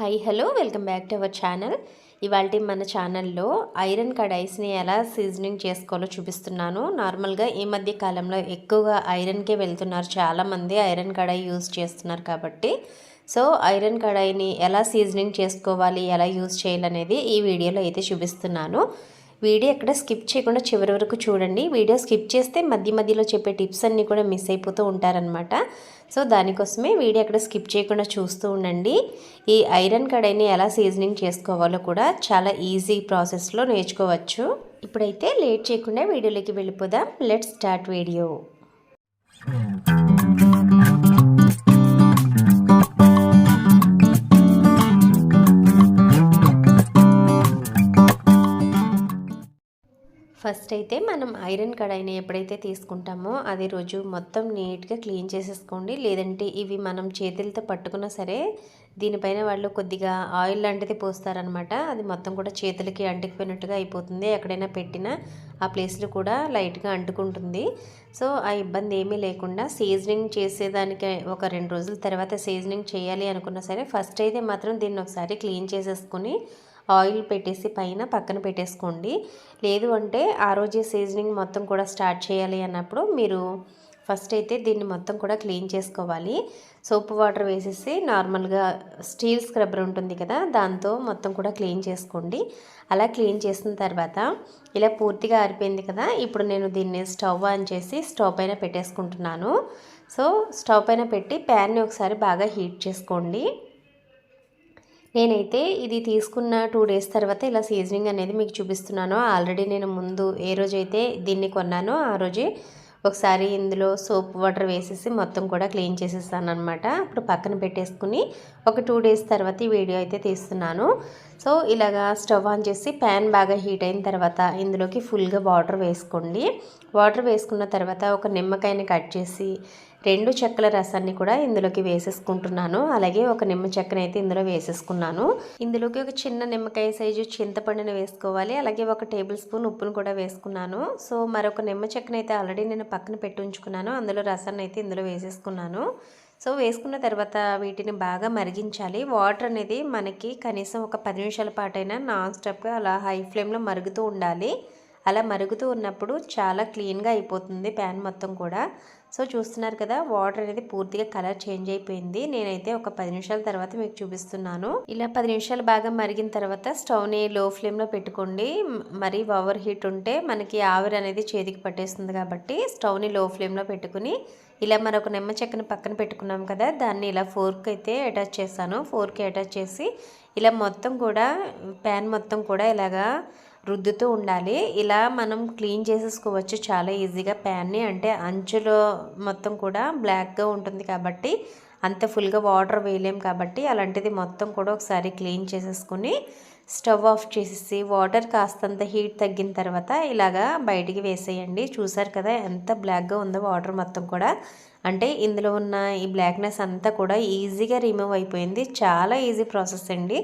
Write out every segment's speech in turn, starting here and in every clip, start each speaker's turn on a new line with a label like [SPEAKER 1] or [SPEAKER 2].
[SPEAKER 1] Hi hello welcome back to our channel. ఇవాళ మన ఛానల్లో ఐరన్ కడాయిస్ని ఎలా సీజనింగ్ చేసుకోవాలో చూపిస్తున్నాను. నార్మల్గా ఈ మధ్య కాలంలో ఎక్కువగా ఐరన్కే వెళ్తున్నారు. చాలామంది ఐరన్ కడాయి యూజ్ చేస్తున్నారు కాబట్టి. సో ఐరన్ కడాయిని ఎలా సీజనింగ్ చేసుకోవాలి ఎలా యూజ్ చేయాలనేది ఈ వీడియోలో అయితే చూపిస్తున్నాను. వీడియో ఎక్కడ స్కిప్ చేయకుండా చివరి వరకు చూడండి. వీడియో స్కిప్ చేస్తే మధ్య మధ్యలో చెప్పే టిప్స్ అన్నీ కూడా మిస్ అయిపోతూ ఉంటారనమాట సో దానికోసమే వీడియో ఎక్కడ స్కిప్ చేయకుండా చూస్తూ ఉండండి. ఈ ఐరన్ కడాయిని ఎలా సీజనింగ్ చేసుకోవాలో కూడా చాలా ఈజీ ప్రాసెస్లో నేర్చుకోవచ్చు. ఇప్పుడైతే లేట్ చేయకుండా వీడియోలోకి వెళ్ళిపోదాం. Let start video. ఫస్ట్ అయితే మనం ఐరన్ కడాయిని ఎప్పుడైతే తీసుకుంటామో అది రోజు మొత్తం నీట్గా క్లీన్ చేసేసుకోండి. లేదంటే ఇవి మనం చేతులతో పట్టుకున్నా సరే దీనిపైన వాళ్ళు కొద్దిగా ఆయిల్ లాంటిది పోస్తారనమాట అది మొత్తం కూడా చేతులకి అంటుకుపోయినట్టుగా అయిపోతుంది. ఎక్కడైనా పెట్టినా ఆ ప్లేస్లో కూడా లైట్గా అంటుకుంటుంది. సో ఆ ఇబ్బంది ఏమీ లేకుండా సీజనింగ్ చేసేదానికి ఒక రెండు రోజుల తర్వాత సీజనింగ్ చేయాలి అనుకున్నా సరే ఫస్ట్ అయితే మాత్రం దీన్ని ఒకసారి క్లీన్ చేసేసుకుని ఆయిల్ పెట్టేసి పైన పక్కన పెట్టేసుకోండి. లేదు అంటే ఆ రోజే సీజనింగ్ మొత్తం కూడా స్టార్ట్ చేయాలి అన్నప్పుడు మీరు ఫస్ట్ అయితే దీన్ని మొత్తం కూడా క్లీన్ చేసుకోవాలి. సోప్ వాటర్ వేసేసి నార్మల్గా స్టీల్ స్క్రబ్బర్ ఉంటుంది కదా దాంతో మొత్తం కూడా క్లీన్ చేసుకోండి. అలా క్లీన్ చేసిన తర్వాత ఇలా పూర్తిగా ఆరిపోయింది కదా ఇప్పుడు నేను దీన్ని స్టవ్ ఆన్ చేసి స్టవ్ పైన పెట్టేసుకుంటున్నాను. సో స్టవ్ పైన పెట్టి ప్యాన్ని ఒకసారి బాగా హీట్ చేసుకోండి. నేనైతే ఇది తీసుకున్న టూ డేస్ తర్వాత ఇలా సీజనింగ్ అనేది మీకు చూపిస్తున్నాను. ఆల్రెడీ నేను ముందు ఏ రోజైతే దీన్ని కొన్నానో ఆ రోజే ఒకసారి ఇందులో సోప్ వాటర్ వేసేసి మొత్తం కూడా క్లీన్ చేసేసాను అనమాట అప్పుడు పక్కన పెట్టేసుకుని ఒక టూ డేస్ తర్వాత ఈ వీడియో అయితే తీస్తున్నాను. సో ఇలాగా స్టవ్ ఆన్ చేసి ప్యాన్ బాగా హీట్ అయిన తర్వాత ఇందులోకి ఫుల్గా వాటర్ వేసుకోండి. వాటర్ వేసుకున్న తర్వాత ఒక నిమ్మకాయని కట్ చేసి రెండు చెక్కల రసాన్ని కూడా ఇందులోకి వేసేసుకుంటున్నాను. అలాగే ఒక నిమ్మ చెక్కని అయితే ఇందులో వేసేసుకున్నాను. ఇందులోకి ఒక చిన్న నిమ్మకాయ సైజు చింతపండుని వేసుకోవాలి. అలాగే ఒక టేబుల్ స్పూన్ ఉప్పును కూడా వేసుకున్నాను. సో మరొక నిమ్మ చెక్కని అయితే ఆల్రెడీ నేను పక్కన పెట్టి ఉంచుకున్నాను. అందులో రసాన్ని అయితే ఇందులో వేసేసుకున్నాను. సో వేసుకున్న తర్వాత వీటిని బాగా మరిగించాలి. వాటర్ అనేది మనకి కనీసం ఒక పది నిమిషాల పాటైనా నాన్ స్టాప్గా అలా హై ఫ్లేమ్లో మరుగుతూ ఉండాలి. అలా మరుగుతూ ఉన్నప్పుడు చాలా క్లీన్గా అయిపోతుంది ప్యాన్ మొత్తం కూడా. సో చూస్తున్నారు కదా వాటర్ అనేది పూర్తిగా కలర్ చేంజ్ అయిపోయింది. నేనైతే ఒక పది నిమిషాల తర్వాత మీకు చూపిస్తున్నాను. ఇలా పది నిమిషాలు బాగా మరిగిన తర్వాత స్టవ్ని లో ఫ్లేమ్లో పెట్టుకోండి. మరీ ఓవర్ హీట్ ఉంటే మనకి ఆవిరి అనేది చేతికి పట్టేస్తుంది కాబట్టి స్టవ్ని లో ఫ్లేమ్లో పెట్టుకుని ఇలా మరొక నిమ్మ చెక్కని పక్కన పెట్టుకున్నాం కదా దాన్ని ఇలా ఫోర్క్ అయితే అటాచ్ చేశాను. ఫోర్క్ అటాచ్ చేసి ఇలా మొత్తం కూడా ప్యాన్ మొత్తం కూడా ఇలాగా రుద్దుతూ ఉండాలి. ఇలా మనం క్లీన్ చేసేసుకోవచ్చు చాలా ఈజీగా. ప్యాన్ని అంటే అంచులో మొత్తం కూడా బ్లాక్గా ఉంటుంది కాబట్టి అంత ఫుల్గా వాటర్ వేయలేం కాబట్టి అలాంటిది మొత్తం కూడా ఒకసారి క్లీన్ చేసేసుకుని స్టవ్ ఆఫ్ చేసేసి వాటర్ కాస్తంత హీట్ తగ్గిన తర్వాత ఇలాగా బయటికి వేసేయండి. చూసారు కదా ఎంత బ్లాక్గా ఉందో వాటర్ మొత్తం కూడా. అంటే ఇందులో ఉన్న ఈ బ్లాక్నెస్ అంతా కూడా ఈజీగా రిమూవ్ అయిపోయింది. చాలా ఈజీ ప్రాసెస్ అండి.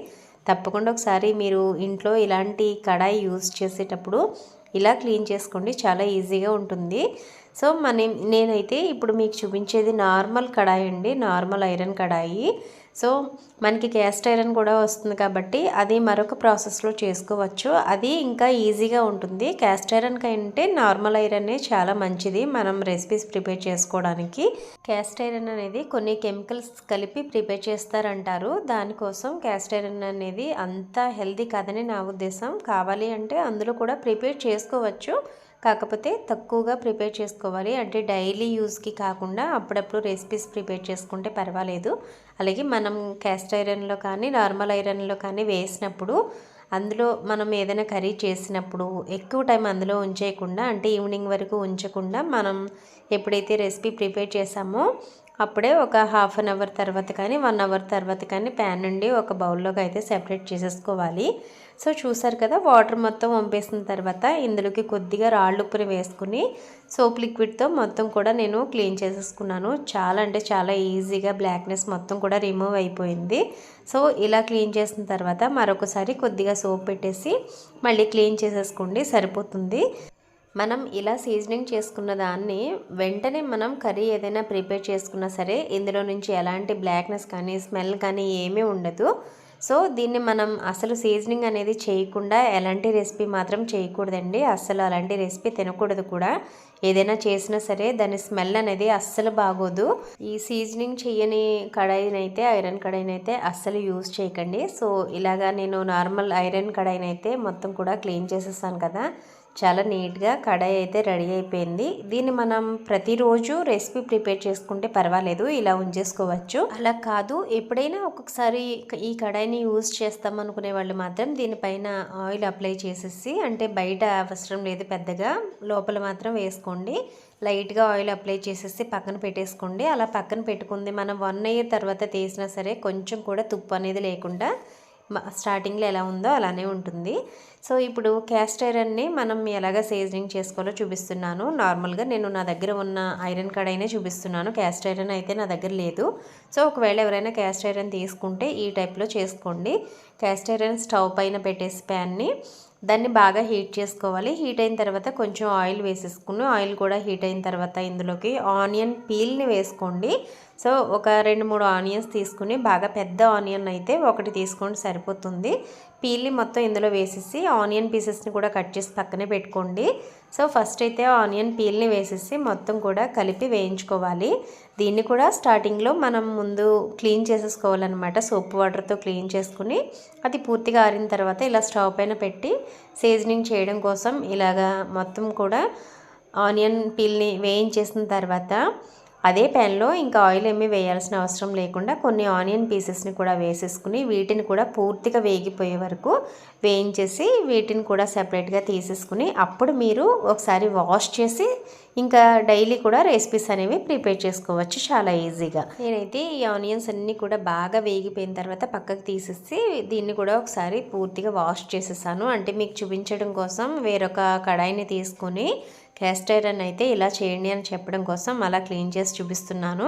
[SPEAKER 1] తప్పకుండా ఒకసారి మీరు ఇంట్లో ఇలాంటి కడాయి యూజ్ చేసేటప్పుడు ఇలా క్లీన్ చేసుకోండి. చాలా ఈజీగా ఉంటుంది. సో మన నేనైతే ఇప్పుడు మీకు చూపించేది నార్మల్ కడాయి అండి. నార్మల్ ఐరన్ కడాయి. సో మనకి క్యాస్ట్ ఐరన్ కూడా వస్తుంది కాబట్టి అది మరొక ప్రాసెస్లో చేసుకోవచ్చు. అది ఇంకా ఈజీగా ఉంటుంది. క్యాస్ట్ ఐరన్ కంటే నార్మల్ ఐరనే చాలా మంచిది మనం రెసిపీస్ ప్రిపేర్ చేసుకోవడానికి. క్యాస్ట్ ఐరన్ అనేది కొన్ని కెమికల్స్ కలిపి ప్రిపేర్ చేస్తారంటారు. దానికోసం క్యాస్ట్ ఐరన్ అనేది అంత హెల్దీ కాదని నా ఉద్దేశం. కావాలి అంటే అందులో కూడా ప్రిపేర్ చేసుకోవచ్చు. కాకపోతే తక్కువగా ప్రిపేర్ చేసుకోవాలి. అంటే డైలీ యూస్కి కాకుండా అప్పుడప్పుడు రెసిపీస్ ప్రిపేర్ చేసుకుంటే పర్వాలేదు. అలాగే మనం క్యాస్ట్ ఐరన్లో కానీ నార్మల్ ఐరన్లో కానీ వేసినప్పుడు అందులో మనం ఏదైనా కర్రీ చేసినప్పుడు ఎక్కువ టైం అందులో ఉంచేయకుండా అంటే ఈవినింగ్ వరకు ఉంచకుండా మనం ఎప్పుడైతే రెసిపీ ప్రిపేర్ చేసామో అప్పుడే ఒక హాఫ్ అన్ అవర్ తర్వాత కానీ వన్ అవర్ తర్వాత కానీ ప్యాన్ నుండి ఒక బౌల్లోకి అయితే సెపరేట్ చేసేసుకోవాలి. సో చూసారు కదా వాటర్ మొత్తం వంపేసిన తర్వాత ఇందులోకి కొద్దిగా రాళ్ళుప్పుని వేసుకుని సోప్ లిక్విడ్తో మొత్తం కూడా నేను క్లీన్ చేసేసుకున్నాను. చాలా అంటే చాలా ఈజీగా బ్లాక్నెస్ మొత్తం కూడా రిమూవ్ అయిపోయింది. సో ఇలా క్లీన్ చేసిన తర్వాత మరొకసారి కొద్దిగా సోప్ పెట్టేసి మళ్ళీ క్లీన్ చేసేసుకోండి సరిపోతుంది. మనం ఇలా సీజనింగ్ చేసుకున్న దాన్ని వెంటనే మనం కర్రీ ఏదైనా ప్రిపేర్ చేసుకున్నా సరే ఇందులో నుంచి ఎలాంటి బ్లాక్నెస్ కానీ స్మెల్ కానీ ఏమీ ఉండదు. సో దీన్ని మనం అసలు సీజనింగ్ అనేది చేయకుండా ఎలాంటి రెసిపీ మాత్రం చేయకూడదండి. అస్సలు అలాంటి రెసిపీ తినకూడదు కూడా. ఏదైనా చేసినా సరే దాని స్మెల్ అనేది అస్సలు బాగోదు. ఈ సీజనింగ్ చేయని కడాయినైతే ఐరన్ కడాయినైతే అస్సలు యూజ్ చేయకండి. సో ఇలాగా నేను నార్మల్ ఐరన్ కడాయినైతే మొత్తం కూడా క్లీన్ చేసేస్తాను కదా. చాలా నీట్గా కడాయి అయితే రెడీ అయిపోయింది. దీన్ని మనం ప్రతిరోజు రెసిపీ ప్రిపేర్ చేసుకుంటే పర్వాలేదు ఇలా ఉంచేసుకోవచ్చు. అలా కాదు ఎప్పుడైనా ఒక్కొక్కసారి ఈ కడాయిని యూజ్ చేస్తాం అనుకునే వాళ్ళు మాత్రం దీనిపైన ఆయిల్ అప్లై చేసేసి అంటే బయట అవసరం లేదు పెద్దగా లోపల మాత్రం వేసుకోండి. లైట్గా ఆయిల్ అప్లై చేసేసి పక్కన పెట్టేసుకోండి. అలా పక్కన పెట్టుకుంది మనం వన్ ఇయర్ తర్వాత తీసినా సరే కొంచెం కూడా తుప్పు అనేది లేకుండా స్టార్టింగ్లో ఎలా ఉందో అలానే ఉంటుంది. సో ఇప్పుడు క్యాస్ట్ ఐరన్ని మనం ఎలాగ సీజనింగ్ చేసుకోవాలో చూపిస్తున్నాను. నార్మల్గా నేను నా దగ్గర ఉన్న ఐరన్ కడాయినే చూపిస్తున్నాను. క్యాస్ట్ ఐరన్ అయితే నా దగ్గర లేదు. సో ఒకవేళ ఎవరైనా క్యాస్ట్ ఐరన్ తీసుకుంటే ఈ టైప్లో చేసుకోండి. క్యాస్ట్ ఐరన్ స్టవ్ పైన పెట్టేసి ప్యాన్ని దాన్ని బాగా హీట్ చేసుకోవాలి. హీట్ అయిన తర్వాత కొంచెం ఆయిల్ వేసేసుకుని ఆయిల్ కూడా హీట్ అయిన తర్వాత ఇందులోకి ఆనియన్ పీల్ని వేసుకోండి. సో ఒక రెండు మూడు ఆనియన్స్ తీసుకుని బాగా పెద్ద ఆనియన్ అయితే ఒకటి తీసుకోండి సరిపోతుంది. పీల్ని మొత్తం ఇందులో వేసేసి ఆనియన్ పీసెస్ని కూడా కట్ చేసి పక్కనే పెట్టుకోండి. సో ఫస్ట్ అయితే ఆనియన్ పీల్ని వేసేసి మొత్తం కూడా కలిపి వేయించుకోవాలి. దీన్ని కూడా స్టార్టింగ్లో మనం ముందు క్లీన్ చేసేసుకోవాలన్నమాట. సోప్ వాటర్తో క్లీన్ చేసుకుని అది పూర్తిగా ఆరిన తర్వాత ఇలా స్టవ్ పైన పెట్టి సీజనింగ్ చేయడం కోసం ఇలాగా మొత్తం కూడా ఆనియన్ పీల్ని వేయించేసిన తర్వాత అదే ప్యాన్లో ఇంకా ఆయిల్ ఏమీ వేయాల్సిన అవసరం లేకుండా కొన్ని ఆనియన్ పీసెస్ని కూడా వేసేసుకుని వీటిని కూడా పూర్తిగా వేగిపోయే వరకు వేయించేసి వీటిని కూడా సపరేట్గా తీసేసుకుని అప్పుడు మీరు ఒకసారి వాష్ చేసి ఇంకా డైలీ కూడా రెసిపీస్ అనేవి ప్రిపేర్ చేసుకోవచ్చు చాలా ఈజీగా. నేనైతే ఈ ఆనియన్స్ అన్నీ కూడా బాగా వేగిపోయిన తర్వాత పక్కకు తీసేసి దీన్ని కూడా ఒకసారి పూర్తిగా వాష్ చేసేసాను. అంటే మీకు చూపించడం కోసం వేరొక కడాయిని తీసుకొని క్యాస్ట్ ఐరన్ అయితే ఇలా చేయండి అని చెప్పడం కోసం అలా క్లీన్ చేసి చూపిస్తున్నాను.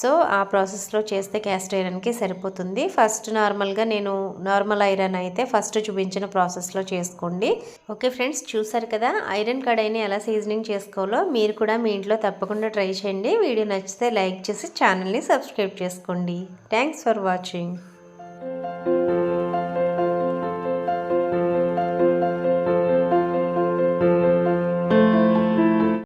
[SPEAKER 1] సో ఆ ప్రాసెస్లో చేస్తే క్యాస్ట్ ఐరన్కి సరిపోతుంది. ఫస్ట్ నార్మల్గా నేను నార్మల్ ఐరన్ అయితే ఫస్ట్ చూపించిన ప్రాసెస్లో చేసుకోండి. ఓకే ఫ్రెండ్స్ చూసారు కదా? ఐరన్ కడాయిని ఎలా సీజనింగ్ చేసుకోవాలో మీరు కూడా మీ ఇంట్లో తప్పకుండా ట్రై చేయండి. వీడియో నచ్చితే లైక్ చేసి ఛానల్ని సబ్స్క్రైబ్ చేసుకోండి. Thanks for watching